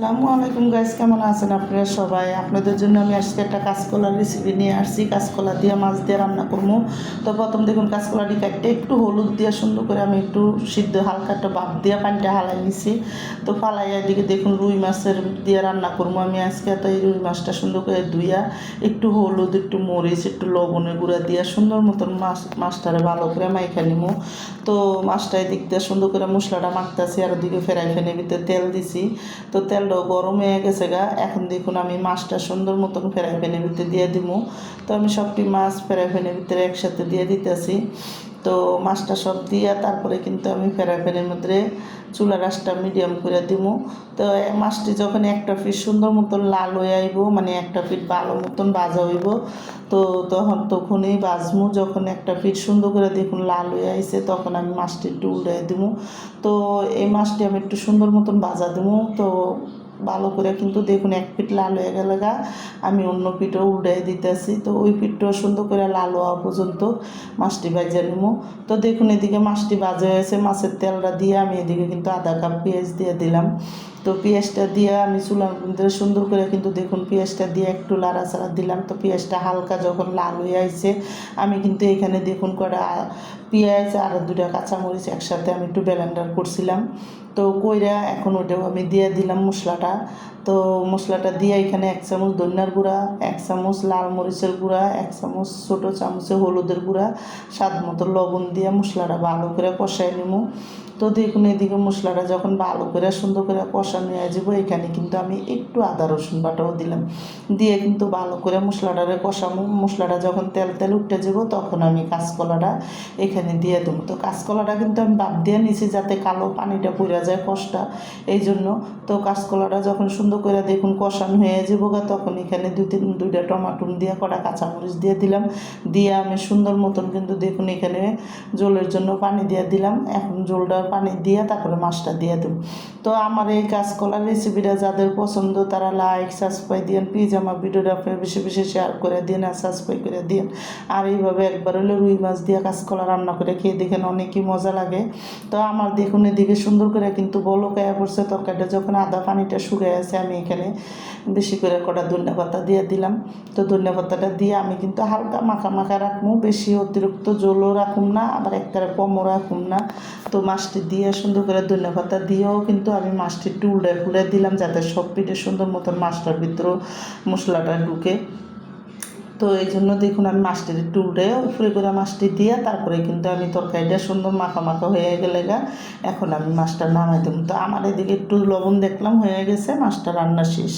আসসালামু আলাইকুম গাইস কেমন আছেন আপনারা সবাই? আপনাদের জন্য আমি আজকে একটা কাঁচকলার রেসিপি নিয়ে আসছি। কাঁচকলা দিয়ে মাছ দিয়ে রান্না করব। তো প্রথম দেখুন কাঁচকলাটি কাটতে একটু হলুদ দিয়ে সুন্দর করে আমি একটু সিদ্ধ হালকা একটা বাপ দিয়ে পানিটা হালাই নিছি। তো ফালাই এদিকে দেখুন, রুই মাছের দিয়ে রান্না করব আমি আজকে। তো এই রুই মাছটা সুন্দর করে ধুইয়া একটু হলুদ, একটু মরিচ, একটু লবণের গুঁড়া দিয়ে সুন্দর মতন মাছ, মাছটারে ভালো করে মাইখা নিমু। তো মাছটা এদিক দিয়ে সুন্দর করে মশলাটা মাখতেছি আর ওদিকে ফেরাই ফেনে ভিতরে তেল দিছি। তো তেলটাও গরম হয়ে গেছে গা। এখন দেখুন আমি মাছটা সুন্দর মতন ফেরাই ফেনের ভিতরে দিয়ে দিমু। তো আমি সবটি মাছ ফেরাই ফেনের ভিতরে একসাথে দিয়ে দিতেছি। তো মাছটা সব দিয়ে তারপরে কিন্তু আমি ফেরাই ফেনের মধ্যে চুলা রাসটা মিডিয়াম করে দিমু। তো মাছটি যখন একটা ফিট সুন্দর মতন লাল হয়ে আইব মানে একটা ফিট ভালো মতন ভাজা হইব, তো তখন তখনই বাজমু যখন একটা ফিট সুন্দর করে দেখুন লাল হয়ে আইছে, তখন আমি মাছটি একটু উল্টে দিমু। তো এই মাছটি আমি একটু সুন্দর মতন ভাজা দিমু। তো ভালো করে কিন্তু দেখুন, এক পিঠ লাল হয়ে গেলে গা। আমি অন্য পিঠও উল্টে দিতেছি। তো ওই পিঠটাও সুন্দর করে লাল হওয়া পর্যন্ত মাছটি ভাজা নিমু। তো দেখুন, এদিকে মাছটি ভাজা হয়েছে। মাছের তেলটা দিয়ে আমি এদিকে কিন্তু আধা কাপ পেঁয়াজ দিয়ে দিলাম। তো পেঁয়াজটা দিয়ে আমি চুলার মধ্যে সুন্দর করে কিন্তু দেখুন, পেঁয়াজটা দিয়ে একটু লাড়াচাড়া দিলাম। তো পেঁয়াজটা হালকা যখন লাল হয়ে আইছে, আমি কিন্তু এখানে দেখুন কটা পেঁয়াজ আর দুটা কাঁচামরিচ একসাথে আমি একটু ব্লেন্ডার করছিলাম। তো কইরা এখন ওটাও আমি দিয়ে দিলাম মশলাটা। তো মশলাটা দিয়ে এখানে এক চামচ ধনিয়ার গুঁড়া, এক চামচ লাল মরিচের গুঁড়া, এক চামচ ছোটো চামচে হলুদের গুঁড়া, স্বাদ মতো লবণ দিয়ে মশলাটা ভালো করে কষাই নিমু। তো দেখুন, এদিকে মশলাটা যখন ভালো করে, সুন্দর করে কষানো হয়ে যাব এখানে কিন্তু আমি একটু আদা, রসুন বাটাও দিলাম। দিয়ে কিন্তু ভালো করে মশলাটারে কষাবো। মশলাটা যখন তেল তেল উঠে যাব, তখন আমি কাঁচকলাটা এখানে দিয়ে দেবো। তো কাঁচকলাটা কিন্তু আমি বাদ দিয়ে নিছি যাতে কালো পানিটা পড়ে যায় কষটা। এই জন্য তো কাঁচকলাটা যখন সুন্দর করে দেখুন কষানো হয়ে যাব গা, তখন এখানে দু তিন, দুইটা টমাটুম দিয়ে, কটা কাঁচামরিচ দিয়ে দিলাম। দিয়ে আমি সুন্দর মতন কিন্তু দেখুন এখানে জলের জন্য পানি দিয়ে দিলাম। এখন জলটা পানি দিয়ে তারপরে মাছটা দিয়ে দেব। তো আমার এই কাঁচকলার রেসিপিটা যাদের পছন্দ, তারা লাইক সাবস্ক্রাইব দিন প্লিজ আমার ভিডিওটা আপনার বেশি বেশি শেয়ার করে দিন আর সাবস্ক্রাইব করে দিন আর এইভাবে একবার হলে রুই মাছ দিয়ে কাঁচকলা রান্না করে খেয়ে দেখেন অনেকই মজা লাগে। তো আমার দেখুন এদিকে সুন্দর করে কিন্তু বলো কায়া পড়ছে, তরকারিটা যখন আদা পানিটা শুকিয়ে আছে আমি এখানে বেশি করে কটা ধনিয়া পাতা দিয়ে দিলাম। তো ধনিয়া পাতাটা দিয়ে আমি কিন্তু হালকা মাখা মাখা রাখব, বেশি অতিরিক্ত জলও রাখুম না, আবার একবারে কমও রাখুম না। তো মাছটি দিয়ে সুন্দর করে ধনিয়া পাতা দিয়েও কিন্তু আমি মাছটি একটু উল্টে ফুলে দিলাম যাতে সব পিঠে সুন্দর মতন মাছটার ভিতরেও মশলাটা ঢুকে। তো এই জন্য দেখুন আমি মাছটির একটু উল্টে উপরে করে মাছটি দিয়ে তারপরে কিন্তু আমি তরকারিটা সুন্দর মাখা মাখা হয়ে গেলে গা, এখন আমি মাছটা নামাই দেবো। তো আমার এদিকে একটু লবণ দেখলাম, হয়ে গেছে, মাছটা রান্না শেষ।